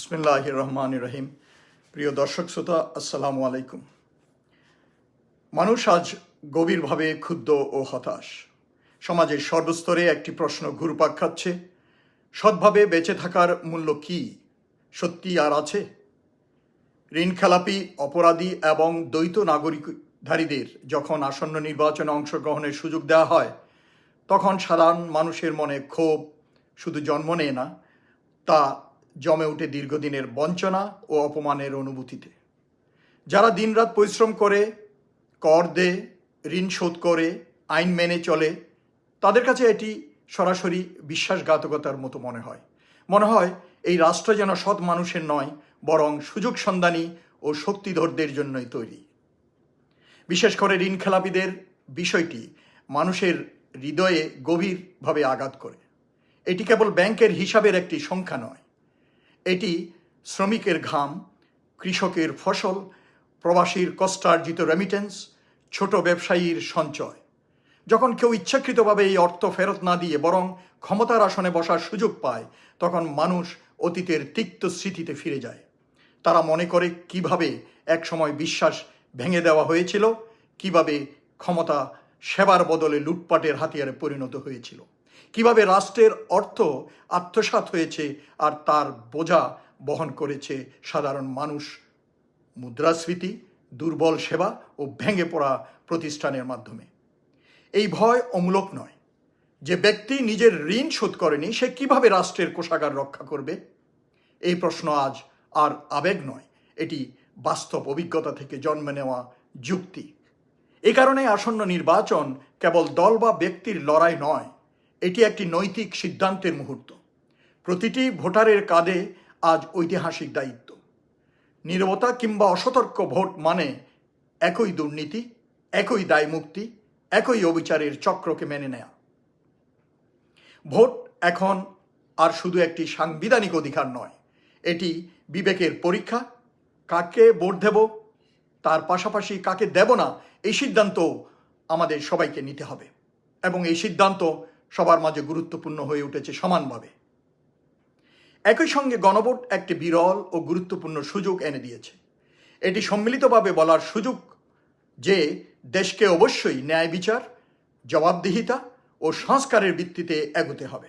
বিসমিল্লাহ রহমান রহিম প্রিয় দর্শক শ্রোতা, আসসালামু আলাইকুম। মানুষ আজ গভীরভাবে ক্ষুব্ধ ও হতাশ। সমাজের সর্বস্তরে একটি প্রশ্ন ঘুরপাক খাচ্ছে, সৎভাবে বেঁচে থাকার মূল্য কি? সত্যি আর আছে? ঋণ খেলাপি অপরাধী এবং দ্বৈত নাগরিকধারীদের যখন আসন্ন নির্বাচনে অংশগ্রহণের সুযোগ দেওয়া হয়, তখন সাধারণ মানুষের মনে ক্ষোভ শুধু জন্ম নেয় না, তা জমে ওঠে দীর্ঘদিনের বঞ্চনা ও অপমানের অনুভূতিতে। যারা দিনরাত পরিশ্রম করে, কর দেয়, ঋণ শোধ করে, আইন মেনে চলে, তাদের কাছে এটি সরাসরি বিশ্বাসঘাতকতার মতো মনে হয়। মনে হয় এই রাষ্ট্র যেন সৎ মানুষের নয়, বরং সুযোগ সন্ধানী ও শক্তিধরদের জন্যই তৈরি। বিশেষ করে ঋণ খেলাপিদের বিষয়টি মানুষের হৃদয়ে গভীরভাবে আঘাত করে। এটি কেবল ব্যাংকের হিসাবের একটি সংখ্যা নয় এটি শ্রমিকের ঘাম, কৃষকের ফসল, প্রবাসীর কষ্টার্জিত রেমিটেন্স ছোট ব্যবসায়ীর সঞ্চয়। যখন কেউ ইচ্ছাকৃতভাবে এই অর্থ ফেরত না দিয়ে বরং ক্ষমতার আসনে বসার সুযোগ পায়, তখন মানুষ অতীতের তিক্ত স্মৃতিতে ফিরে যায়। তারা মনে করে কীভাবে একসময় বিশ্বাস ভেঙে দেওয়া হয়েছিল, কীভাবে ক্ষমতা সেবার বদলে লুটপাটের হাতিয়ারে পরিণত হয়েছিল। কীভাবে রাষ্ট্রের অর্থ আত্মসাৎ হয়েছে আর তার বোঝা বহন করেছে সাধারণ মানুষ। মুদ্রাস্ফীতি, দুর্বল সেবা ও ভেঙে পড়া প্রতিষ্ঠানের মাধ্যমে। এই ভয় অমূলক নয়। যে ব্যক্তি নিজের ঋণ শোধ করেনি, সে কীভাবে রাষ্ট্রের কোষাগার রক্ষা করবে? এই প্রশ্ন আজ আর আবেগ নয়, এটি বাস্তব অভিজ্ঞতা থেকে জন্মে নেওয়া যুক্তি। এ কারণে আসন্ন নির্বাচন কেবল দল বা ব্যক্তির লড়াই নয় এটি একটি নৈতিক সিদ্ধান্তের মুহূর্ত। প্রতিটি ভোটারের কাঁধে আজ ঐতিহাসিক দায়িত্ব। নীরবতা কিংবা অসতর্ক ভোট মানে একই দুর্নীতি, একই দায়মুক্তি একই অবিচারের চক্রকে মেনে নেয়া। ভোট এখন আর শুধু একটি সাংবিধানিক অধিকার নয়, এটি বিবেকের পরীক্ষা, কাকে ভোট দেব, তার পাশাপাশি কাকে দেব না, এই সিদ্ধান্ত আমাদের সবাইকে নিতে হবে। এবং এই সিদ্ধান্ত সবার মাঝে গুরুত্বপূর্ণ হয়ে উঠেছে সমানভাবে। একই সঙ্গে গণভোট একটি বিরল ও গুরুত্বপূর্ণ সুযোগ এনে দিয়েছে। এটি সম্মিলিতভাবে বলার সুযোগ যে দেশকে অবশ্যই ন্যায় বিচার, জবাবদিহিতা ও সংস্কারের ভিত্তিতে এগোতে হবে।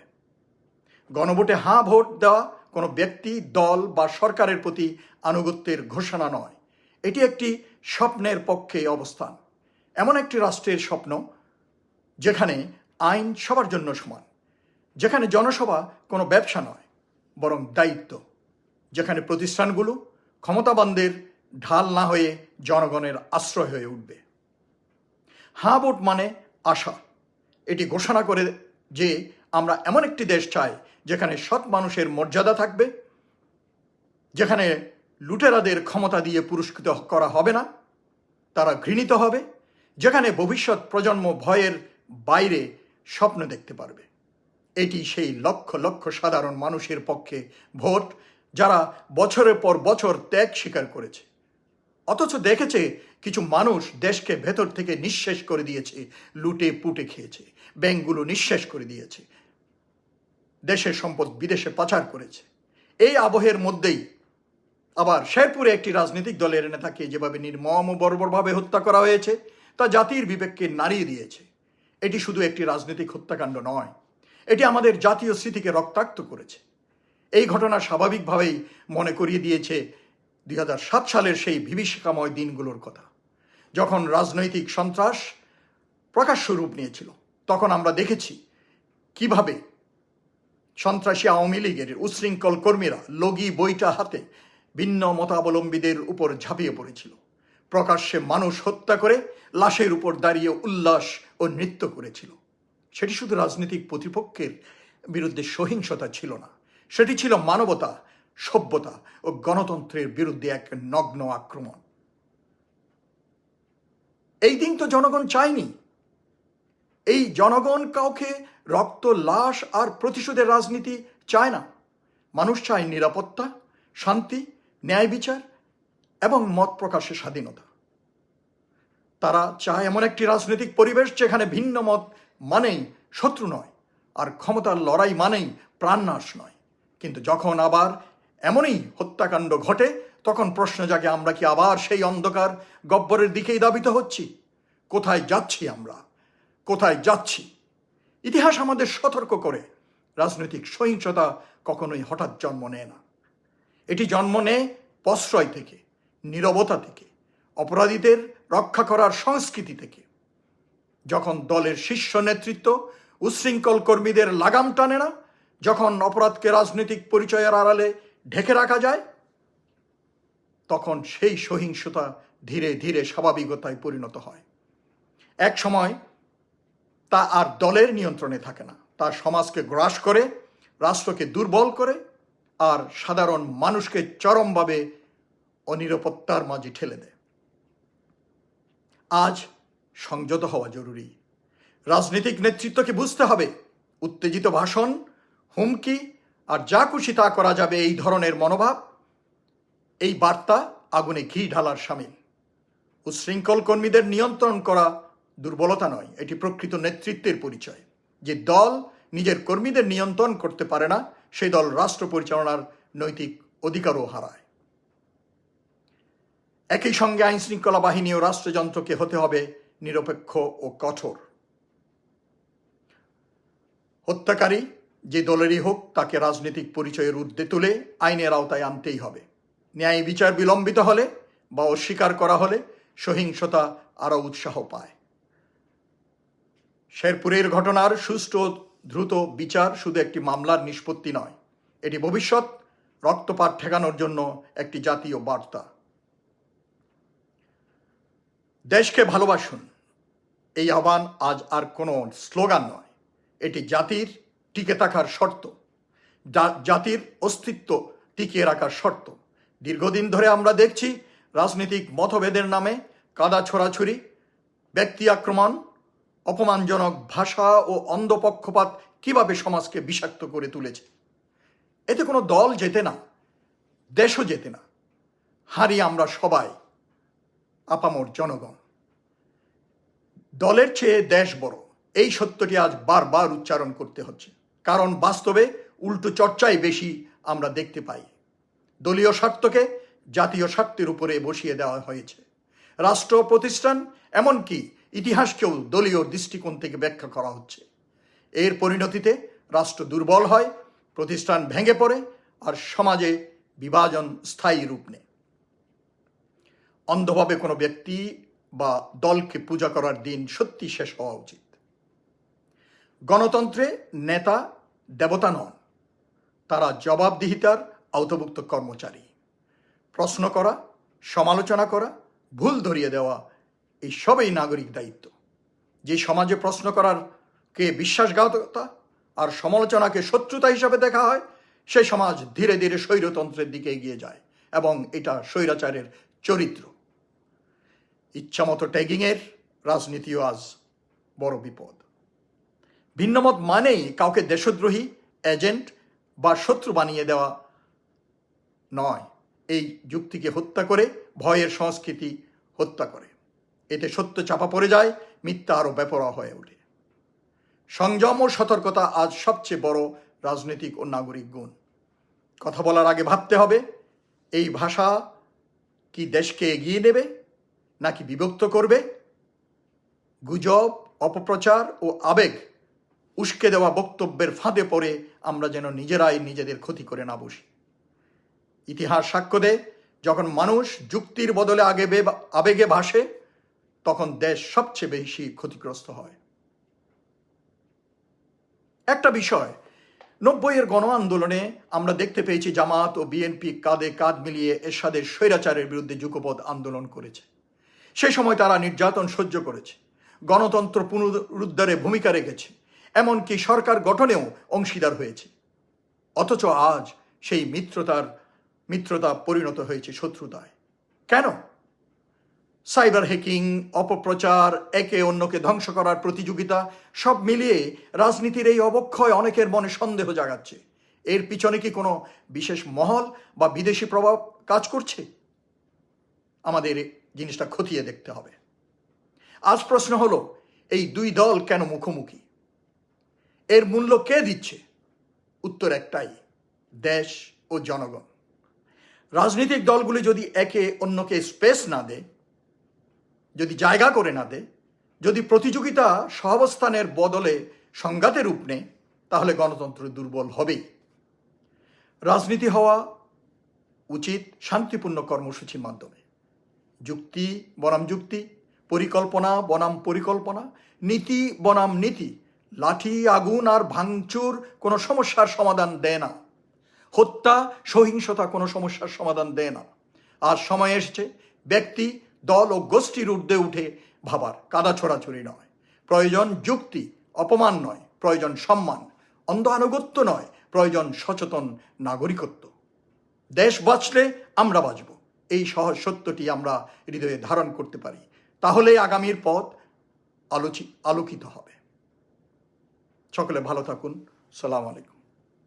গণভোটে হাঁ ভোট দেওয়া কোনো ব্যক্তি, দল বা সরকারের প্রতি আনুগত্যের ঘোষণা নয়। এটি একটি স্বপ্নের পক্ষে অবস্থান। এমন একটি রাষ্ট্রের স্বপ্ন যেখানে আইন সবার জন্য সমান। যেখানে জনসভা কোনো ব্যবসা নয়, বরং দায়িত্ব। যেখানে প্রতিষ্ঠানগুলো ক্ষমতাবানদের ঢাল না হয়ে জনগণের আশ্রয় হয়ে উঠবে। হাঁ ভোট মানে আশা। এটি ঘোষণা করে যে আমরা এমন একটি দেশ চাই, যেখানে সৎ মানুষের মর্যাদা থাকবে, যেখানে লুটেরাদের ক্ষমতা দিয়ে পুরস্কৃত করা হবে না, তারা ঘৃণিত হবে, যেখানে ভবিষ্যৎ প্রজন্ম ভয়ের বাইরে স্বপ্ন দেখতে পারবে। এটি সেই লক্ষ লক্ষ সাধারণ মানুষের পক্ষে ভোট, যারা বছরের পর বছর ত্যাগ স্বীকার করেছে। অথচ দেখেছে কিছু মানুষ দেশকে ভেতর থেকে নিঃশেষ করে দিয়েছে, লুটে পুটে খেয়েছে, ব্যাংকগুলো নিঃশেষ করে দিয়েছে, দেশের সম্পদ বিদেশে পাচার করেছে। এই আবহের মধ্যেই আবার শেরপুরে একটি রাজনৈতিক দলের নেতাকে যেভাবে নির্মম বর্বরভাবে হত্যা করা হয়েছে, তা জাতির বিবেককে নাড়িয়ে দিয়েছে। এটি শুধু একটি রাজনৈতিক হত্যাকাণ্ড নয়, এটি আমাদের জাতীয় স্মৃতিকে রক্তাক্ত করেছে। এই ঘটনা স্বাভাবিকভাবেই মনে করিয়ে দিয়েছে দু হাজার সাত সালের সেই বিভীষিকাময় দিনগুলোর কথা। যখন রাজনৈতিক সন্ত্রাস প্রকাশ্য রূপ নিয়েছিল, তখন আমরা দেখেছি কীভাবে সন্ত্রাসী আওয়ামী লীগের উশৃঙ্খল কর্মীরা লগি বইটা হাতে ভিন্ন মতাবলম্বীদের উপর ঝাঁপিয়ে পড়েছিল। প্রকাশ্যে মানুষ হত্যা করে লাশের উপর দাঁড়িয়ে উল্লাস ও নৃত্য করেছিল। সেটি শুধু রাজনৈতিক প্রতিপক্ষের বিরুদ্ধে সহিংসতা ছিল না। সেটি ছিল মানবতা, সভ্যতা ও গণতন্ত্রের বিরুদ্ধে এক নগ্ন আক্রমণ। এই দিন তো জনগণ চায়নি। এই জনগণ কাউকে রক্ত, লাশ আর প্রতিশোধের রাজনীতি চায় না। মানুষ চায় নিরাপত্তা, শান্তি, ন্যায় বিচার এবং মত প্রকাশের স্বাধীনতা। তারা চায় এমন একটি রাজনৈতিক পরিবেশ যেখানে ভিন্ন মত মানেই শত্রু নয়, আর ক্ষমতার লড়াই মানেই প্রাণনাশ নয়। কিন্তু যখন আবার এমনই হত্যাকাণ্ড ঘটে, তখন প্রশ্ন জাগে, আমরা কি আবার সেই অন্ধকার গব্বরের দিকেই দাবিত হচ্ছি? কোথায় যাচ্ছি আমরা? কোথায় যাচ্ছি? ইতিহাস আমাদের সতর্ক করে, রাজনৈতিক সহিংসতা কখনোই হঠাৎ জন্ম নেয় না। এটি জন্ম নেয় প্রশ্রয় থেকে। নীরবতা থেকে, অপরাধীদের রক্ষা করার সংস্কৃতি থেকে। যখন দলের শীর্ষ নেতৃত্ব উচ্ছৃঙ্খল কর্মীদের লাগাম টানে না, যখন অপরাধকে রাজনৈতিক পরিচয়ের আড়ালে ঢেকে রাখা যায়, তখন সেই সহিংসতা ধীরে ধীরে স্বাভাবিকতায় পরিণত হয়। এক সময় তা আর দলের নিয়ন্ত্রণে থাকে না। তা সমাজকে গ্রাস করে, রাষ্ট্রকে দুর্বল করে, আর সাধারণ মানুষকে চরমভাবে অনিরাপত্তার মাঝে ঠেলে দেয়। আজ সংযত হওয়া জরুরি। রাজনৈতিক নেতৃত্বকে বুঝতে হবে, উত্তেজিত ভাষণ, হুমকি আর যা খুশি তা করা যাবে এই ধরনের মনোভাব। এই বার্তা আগুনে ঘি ঢালার সামিল উচ্ছৃঙ্খল কর্মীদের নিয়ন্ত্রণ করা দুর্বলতা নয়, এটি প্রকৃত নেতৃত্বের পরিচয়। যে দল নিজের কর্মীদের নিয়ন্ত্রণ করতে পারে না সেই দল রাষ্ট্র পরিচালনার নৈতিক অধিকারও হারায়। একই সঙ্গে আইন শৃঙ্খলা বাহিনী ও রাষ্ট্রযন্ত্রকে হতে হবে নিরপেক্ষ ও কঠোর। হত্যাকারী যে দলেরই হোক, তাকে রাজনৈতিক পরিচয়ের ঊর্ধ্বে তুলে আইনের আওতায় আনতেই হবে। ন্যায় বিচার বিলম্বিত হলে বা অস্বীকার করা হলে সহিংসতা আরও উৎসাহ পায়। শেরপুরের ঘটনার সুষ্ঠু দ্রুত বিচার শুধু একটি মামলার নিষ্পত্তি নয়, এটি ভবিষ্যৎ রক্তপাত ঠেকানোর জন্য একটি জাতীয় বার্তা। দেশকে ভালোবাসুন। এই আহ্বান আজ আর কোনো স্লোগান নয়। এটি জাতির টিকে থাকার শর্ত। জাতির অস্তিত্ব টিকিয়ে রাখার শর্ত। দীর্ঘদিন ধরে আমরা দেখছি রাজনৈতিক মতভেদের নামে কাদা ছোড়াছুরি, ব্যক্তি আক্রমণ, অপমানজনক ভাষা ও অন্ধপক্ষপাত কীভাবে সমাজকে বিষাক্ত করে তুলেছে। এতে কোনো দল যেতে না, দেশও যেতে না। হারি আমরা সবাই আপামর জনগণ। দলের চেয়ে দেশ বড়। এই সত্যটি আজ বারবার উচ্চারণ করতে হচ্ছে। কারণ বাস্তবে উল্টো চর্চাই বেশি আমরা দেখতে পাই। দলীয় স্বার্থকে জাতীয় স্বার্থের উপরে বসিয়ে দেওয়া হয়েছে। রাষ্ট্র প্রতিষ্ঠান, এমনকি ইতিহাসকেও দলীয় দৃষ্টিকোণ থেকে ব্যাখ্যা করা হচ্ছে। এর পরিণতিতে রাষ্ট্র দুর্বল হয়, প্রতিষ্ঠান ভেঙে পড়ে, আর সমাজে বিভাজন স্থায়ী রূপ নেয়। অন্ধভাবে কোনো ব্যক্তি বা দলকে পূজা করার দিন সত্যি শেষ হওয়া উচিত। গণতন্ত্রে নেতা দেবতা নন, তারা জবাবদিহিতার আওতভুক্ত কর্মচারী। প্রশ্ন করা, সমালোচনা করা, ভুল ধরিয়ে দেওয়া, এই সবই নাগরিক দায়িত্ব। যে সমাজে প্রশ্ন করার কে বিশ্বাসঘাতকতা আর সমালোচনাকে শত্রুতা হিসাবে দেখা হয় সেই সমাজ ধীরে ধীরে স্বৈরতন্ত্রের দিকে এগিয়ে যায় এবং এটা স্বৈরাচারের চরিত্র। ইচ্ছামতো ট্যাগিংয়ের রাজনীতিও আজ বড় বিপদ। ভিন্নমত মানেই কাউকে দেশদ্রোহী, এজেন্ট বা শত্রু বানিয়ে দেওয়া নয়। এই যুক্তিকে হত্যা করে, ভয়ের সংস্কৃতি হত্যা করে। এতে সত্য চাপা পড়ে যায়, মিথ্যা আরও বেপরা হয়ে ওঠে। সংযম ও সতর্কতা আজ সবচেয়ে বড় রাজনৈতিক ও নাগরিক গুণ। কথা বলার আগে ভাবতে হবে, এই ভাষা কি দেশকে এগিয়ে নেবে? নাকি বিভক্ত করবে? গুজব, অপপ্রচার ও আবেগ উস্কে দেওয়া বক্তব্যের ফাঁদে পড়ে আমরা যেন নিজেরাই নিজেদের ক্ষতি করে না বসি। ইতিহাস সাক্ষ্য দেয়, যখন মানুষ যুক্তির বদলে আগে আবেগে ভাসে, তখন দেশ সবচেয়ে বেশি ক্ষতিগ্রস্ত হয়। একটা বিষয়, নব্বইয়ের গণ আন্দোলনে আমরা দেখতে পেয়েছি জামাত ও বিএনপি কাঁধে কাঁধ মিলিয়ে এরশাদের স্বৈরাচারের বিরুদ্ধে যুগপৎ আন্দোলন করেছে। সেই সময় তারা নির্যাতন সহ্য করেছে। গণতন্ত্র পুনরুদ্ধারে ভূমিকা রেখেছে। এমনকি সরকার গঠনেও অংশীদার হয়েছে। অথচ আজ সেই মিত্রতার, মিত্রতা পরিণত হয়েছে শত্রুতায়। কেন? সাইবার হ্যাকিং, অপপ্রচার, একে অন্যকে ধ্বংস করার প্রতিযোগিতা, সব মিলিয়ে রাজনীতির এই অবক্ষয় অনেকের মনে সন্দেহ জাগাচ্ছে। এর পিছনে কি কোনো বিশেষ মহল বা বিদেশি প্রভাব কাজ করছে? আমাদের জিনিসটা খতিয়ে দেখতে হবে। আজ প্রশ্ন হলো, এই দুই দল কেন মুখোমুখি? এর মূল্য কে দিচ্ছে? উত্তর একটাই, দেশ ও জনগণ। রাজনৈতিক দলগুলি যদি একে অন্যকে স্পেস না দেয়, যদি জায়গা করে না দেয়, যদি প্রতিযোগিতা সহাবস্থানের বদলে সংঘাতের রূপ নেয়, তাহলে গণতন্ত্র দুর্বল হবেই। রাজনীতি হওয়া উচিত শান্তিপূর্ণ কর্মসূচির মাধ্যমে। যুক্তি বনাম যুক্তি, পরিকল্পনা বনাম পরিকল্পনা, নীতি বনাম নীতি, লাঠি, আগুন আর ভাঙচুর কোনো সমস্যার সমাধান দেয় না। হত্যা, সহিংসতা কোনো সমস্যার সমাধান দেয় না। আর সময় এসছে, ব্যক্তি, দল ও গোষ্ঠীর ঊর্ধ্বে উঠে ভাবার। কাদা ছোড়াছড়ি নয়। প্রয়োজন যুক্তি, অপমান নয়, প্রয়োজন সম্মান। অন্ধ আনুগত্য নয়, প্রয়োজন সচেতন নাগরিকত্ব। দেশ বাঁচলে আমরা বাঁচব। এই সহজ সত্যটি আমরা হৃদয়ে ধারণ করতে পারি। তাহলে আগামীর পথ আলোচিত আলোকিত হবে। সকলে ভালো থাকুন। সালাম আলাইকুম।